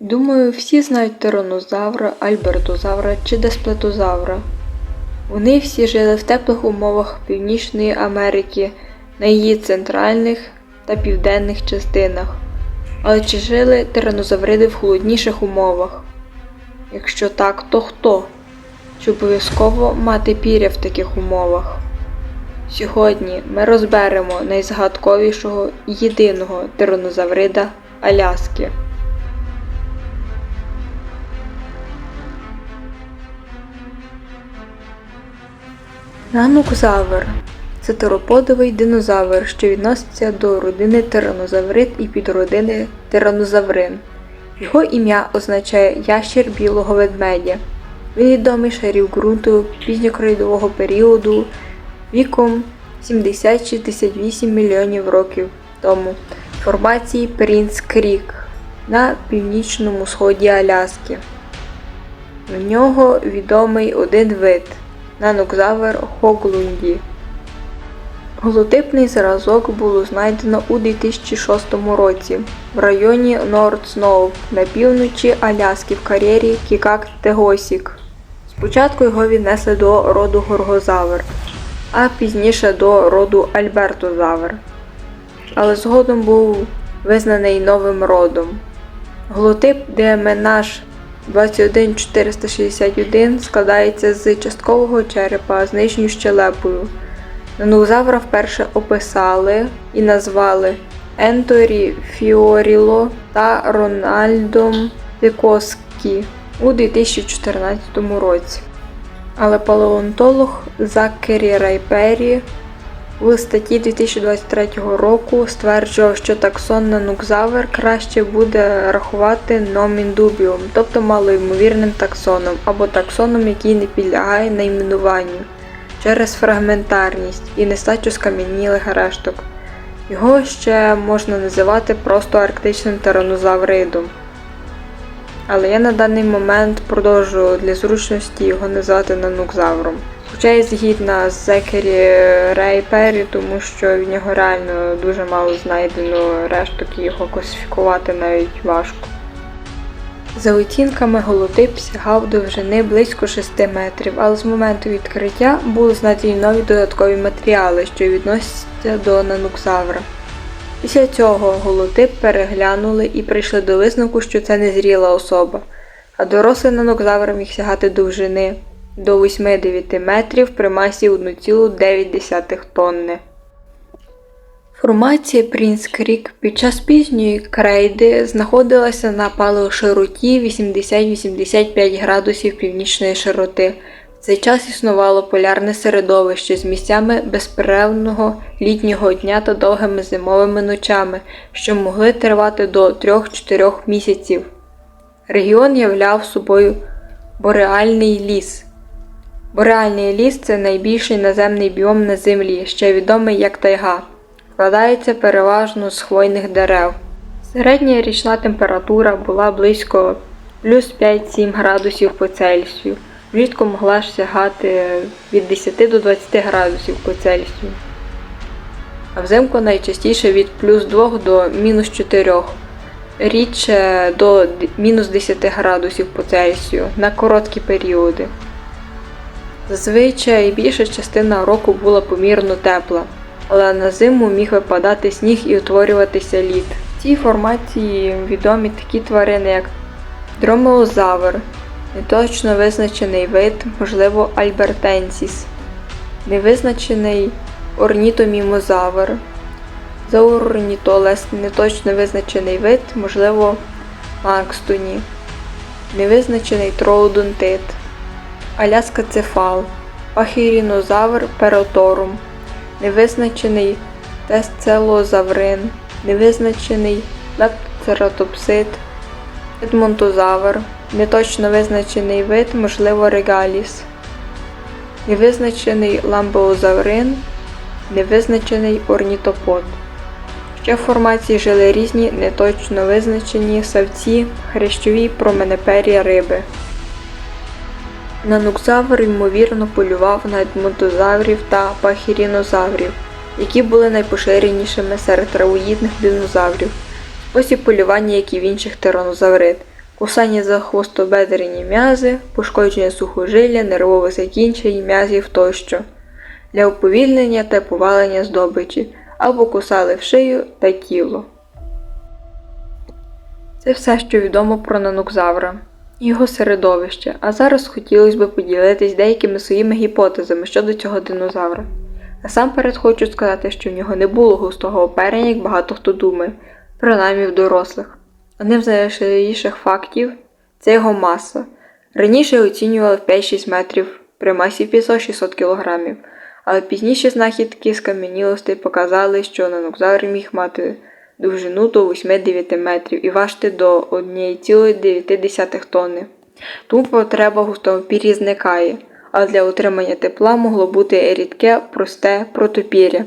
Думаю, всі знають тиранозавра, альбертозавра чи десплетозавра. Вони всі жили в теплих умовах Північної Америки на її центральних та південних частинах. Але чи жили тиранозавриди в холодніших умовах? Якщо так, то хто? Чи обов'язково мати піря в таких умовах? Сьогодні ми розберемо найзагадковішого і єдиного тиранозаврида Аляски. Нанукзавр це тероподовий динозавр, що відноситься до родини тиранозаврид і підродини тиранозаврин. Його ім'я означає ящір білого ведмедя. Він відомий шарів ґрунту пізньокрейдового періоду віком 70-68 мільйонів років тому формації Принц Крік на північному сході Аляски. В нього відомий один вид нанокзавр Хоглунді. Голотипний зразок було знайдено у 2006 році в районі Норд Сноу на півночі Аляски в кар'єрі Кікак Тегосік. Спочатку його віднесли до роду Горгозавр, а пізніше до роду Альбертозавр. Але згодом був визнаний новим родом. Голотип ДМНаш 21461 складається з часткового черепа з нижньою щелепою. Нанозавра вперше описали і назвали Енторі Фіоріло та Рональдом Пікоскі у 2014 році. Але палеонтолог Закері Райпері в статті 2023 року стверджував, що таксон нанукзавр краще буде рахувати номін дубіум, тобто малоймовірним таксоном або таксоном, який не підлягає найменуванню через фрагментарність і нестачу скам'янілих решток. Його ще можна називати просто арктичним тиранозавридом. Але я на даний момент продовжую для зручності його назвати нанукзавром. Хоча я згідна з Зекері Рей тому що в нього реально дуже мало знайдено решток і його класифікувати навіть важко. За оцінками голотип сягав довжини близько 6 метрів, але з моменту відкриття були знайдені нові додаткові матеріали, що відносяться до нанукзавра. Після цього голотип переглянули і прийшли до висновку, що це незріла особа, а дорослий нанокзавр міг сягати довжини до 8-9 метрів при масі 1,9 тонни. Формація Принц Крік під час пізньої крейди знаходилася на палеошироті 80-85 градусів північної широти. В цей час існувало полярне середовище з місцями безперервного літнього дня та довгими зимовими ночами, що могли тривати до 3-4 місяців. Регіон являв собою бореальний ліс. Бореальний ліс це найбільший наземний біом на землі, ще відомий як тайга. Складається переважно з хвойних дерев. Середня річна температура була близько плюс 5-7 градусів по Цельсію. Влітку могла ж сягати від 10 до 20 градусів по Цельсію. А взимку найчастіше від плюс 2 до мінус 4, рідше до мінус 10 градусів по Цельсію на короткі періоди. Зазвичай більша частина року була помірно тепла, але на зиму міг випадати сніг і утворюватися лід. В цій формації відомі такі тварини, як дромеозавр, неточно визначений вид, можливо, альбертенсіс, невизначений орнітомімозавр, заурнітолес, неточно визначений вид, можливо, макстуні, невизначений троудонтит, аляскацефал, пахірінозавр пероторум, невизначений тесцелозаврин, невизначений лептоцератопсид, едмонтозавр, неточно визначений вид, можливо, регаліс, невизначений ламбеозаврин, невизначений орнітопод. Ще в формації жили різні неточно визначені савці, хрящові променепері риби. Нанукзавр, ймовірно, полював на едмонтозаврів та пахірінозаврів, які були найпоширенішими серед травоїдних динозаврів. Спосіб полювання, як і в інших тиранозаврид. кусання за хвостобедрені м'язи, пошкодження сухожилля, нервових закінчень, м'язів тощо, для уповільнення та повалення здобичі, або кусали в шию та тіло. Це все, що відомо про нанукзавра його середовище, а зараз хотілося б поділитись деякими своїми гіпотезами щодо цього динозавра. Насамперед хочу сказати, що в нього не було густого оперення, як багато хто думає, принаймні в дорослих. Одним з найважливіших фактів це його маса. Раніше оцінювали в 5-6 метрів при масі 500-600 кг, але пізніші знахідки скам'янілостей показали, що нанокзавр міг мати довжину до 8-9 метрів і важити до 1,9 тонни. Тому потреба густого пір'я зникає, а для отримання тепла могло бути рідке, просте протопір'я.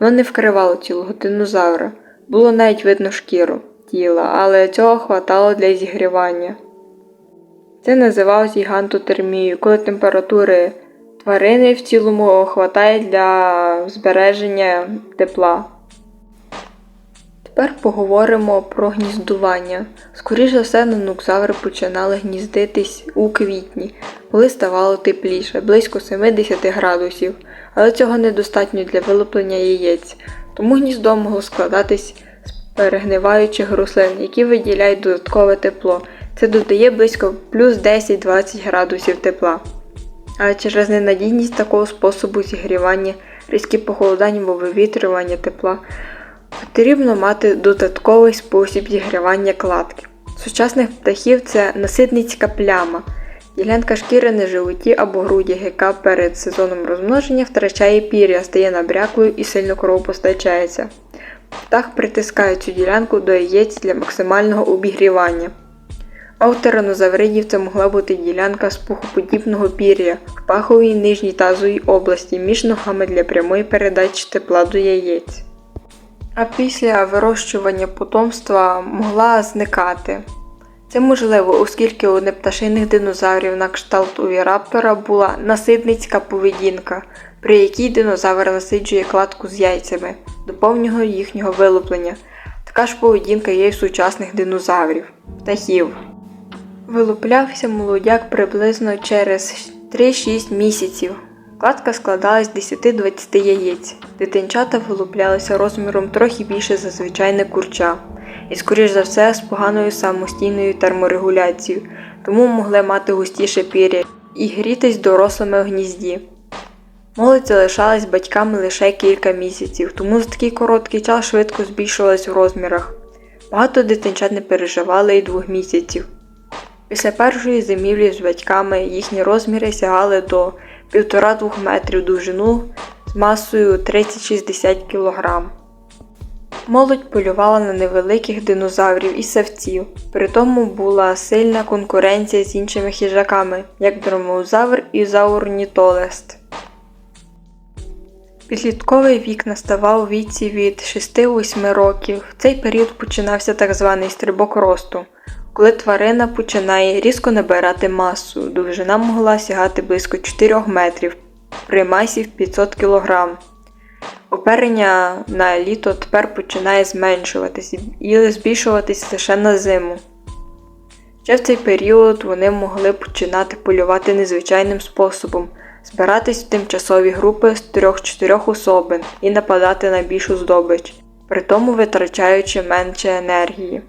Воно не вкривало цілого динозавра, було навіть видно шкіру тіла, але цього хватало для зігрівання. Це називалось гігантотермією, коли температури тварини в цілому хватає для збереження тепла. Тепер поговоримо про гніздування. Скоріше за все, нанукзаври починали гніздитись у квітні, коли ставало тепліше, близько 70 градусів, але цього недостатньо для вилуплення яєць, тому гніздо могло складатись з перегниваючих рослин, які виділяють додаткове тепло. Це додає близько плюс 10-20 градусів тепла. Але через ненадійність такого способу зігрівання, різкі похолодання або вивітрювання тепла Потрібно мати додатковий спосіб зігрівання кладки. Сучасних птахів це насидницька пляма. Ділянка шкіри на животі або груді, яка перед сезоном розмноження втрачає пір'я, стає набряклою і сильно кровопостачається. Птах притискає цю ділянку до яєць для максимального обігрівання. А у тиранозавридів це могла бути ділянка з пухоподібного пір'я в паховій нижній тазовій області між ногами для прямої передачі тепла до яєць а після вирощування потомства могла зникати. Це можливо, оскільки у непташиних динозаврів на кшталт увіраптора була насидницька поведінка, при якій динозавр насиджує кладку з яйцями до повного їхнього вилуплення. Така ж поведінка є й сучасних динозаврів, птахів. Вилуплявся молодяк приблизно через 3-6 місяців. Кладка складалась з 10-20 яєць. Дитинчата вилуплялися розміром трохи більше за звичайне курча, і, скоріш за все, з поганою самостійною терморегуляцією, тому могли мати густіше пір'я і грітись дорослими в гнізді. Молодь залишалась батьками лише кілька місяців, тому за такий короткий час швидко збільшувалась в розмірах. Багато дитинчат не переживали й двох місяців. Після першої зимівлі з батьками їхні розміри сягали до 1,5-2 метрів довжину з масою 30-60 кг. Молодь полювала на невеликих динозаврів і савців, при тому була сильна конкуренція з іншими хижаками, як дромеозавр і заурнітолест. Підлітковий вік наставав у віці від 6-8 років. В цей період починався так званий стрибок росту коли тварина починає різко набирати масу, довжина могла сягати близько 4 метрів при масі в 500 кг. Оперення на літо тепер починає зменшуватись і збільшуватись лише на зиму. Ще в цей період вони могли починати полювати незвичайним способом, збиратись в тимчасові групи з 3-4 особин і нападати на більшу здобич, при тому витрачаючи менше енергії.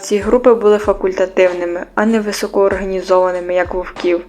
Ці групи були факультативними, а не високоорганізованими, як вовків.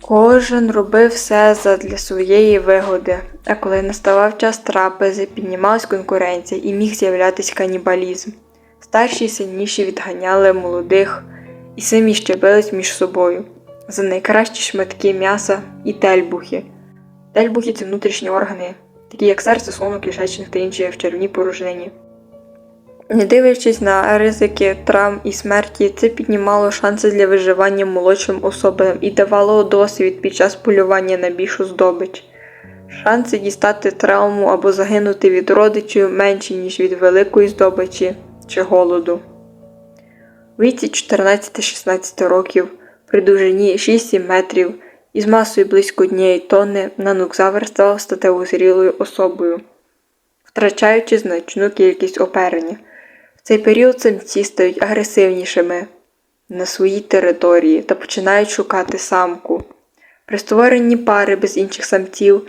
Кожен робив все задля своєї вигоди, а коли наставав час трапези, піднімалась конкуренція і міг з'являтися канібалізм. Старші й сильніші відганяли молодих і самі щебились між собою за найкращі шматки м'яса і тельбухи. Тельбухи це внутрішні органи, такі як серце, шлунок, кишечник та інші в червній порожнині. Не дивлячись на ризики травм і смерті, це піднімало шанси для виживання молодшим особам і давало досвід під час полювання на більшу здобич. Шанси дістати травму або загинути від родичів менші, ніж від великої здобичі чи голоду. У віці 14-16 років при довжині 6-7 метрів із масою близько однієї тонни нанукзавр став статево зрілою особою, втрачаючи значну кількість оперення цей період самці стають агресивнішими. на своїй території та починають шукати самку. При створенні пари без інших самців,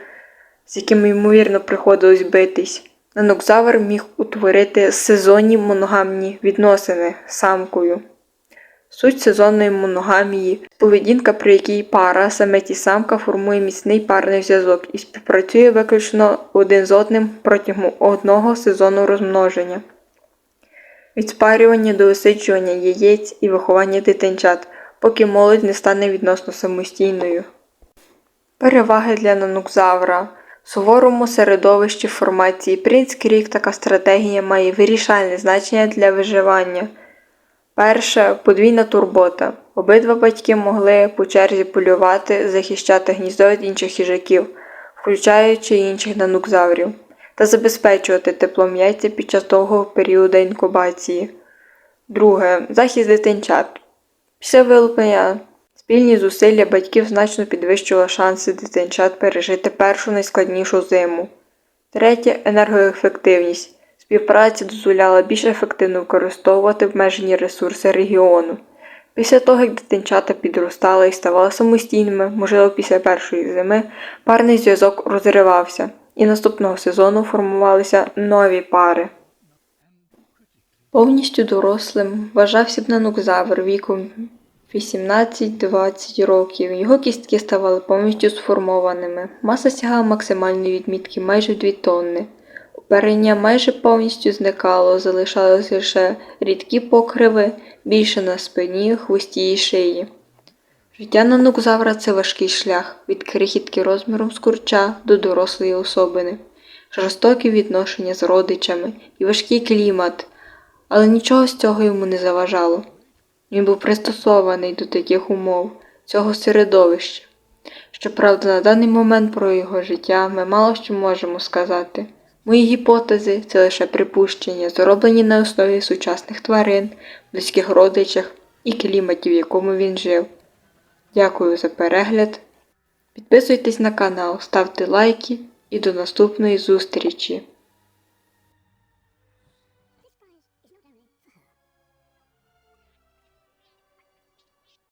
з якими ймовірно приходилось битись, нанокзавр міг утворити сезонні моногамні відносини з самкою. Суть сезонної моногамії поведінка, при якій пара, самець і самка формує міцний парний зв'язок і співпрацює виключно один з одним протягом одного сезону розмноження. Від спарювання до висиджування яєць і виховання дитинчат, поки молодь не стане відносно самостійною. Переваги для нанукзавра. В суворому середовищі формації принц крік така стратегія має вирішальне значення для виживання. Перше подвійна турбота. Обидва батьки могли по черзі полювати, захищати гніздо від інших їжаків, включаючи інших нанукзаврів, та забезпечувати теплом яйця під час довгого періоду інкубації. Друге захист дитинчат. Після вилуплення спільні зусилля батьків значно підвищували шанси дитинчат пережити першу найскладнішу зиму. Третє енергоефективність. Співпраця дозволяла більш ефективно використовувати обмежені ресурси регіону. Після того, як дитинчата підростали і ставали самостійними, можливо, після першої зими, парний зв'язок розривався, і наступного сезону формувалися нові пари. Повністю дорослим вважався б нанукзавр віком 18-20 років. Його кістки ставали повністю сформованими. Маса сягала максимальної відмітки майже 2 тонни. Оперення майже повністю зникало, залишались лише рідкі покриви, більше на спині, хвості і шиї. Життя нанукзавра це важкий шлях від крихітки розміром з курча до дорослої особини, жорстокі відношення з родичами і важкий клімат, але нічого з цього йому не заважало. Він був пристосований до таких умов, цього середовища. Щоправда, на даний момент про його життя ми мало що можемо сказати. Мої гіпотези це лише припущення, зроблені на основі сучасних тварин, близьких родичах і кліматі, в якому він жив. Дякую за перегляд. Підписуйтесь на канал, ставте лайки і до наступної зустрічі!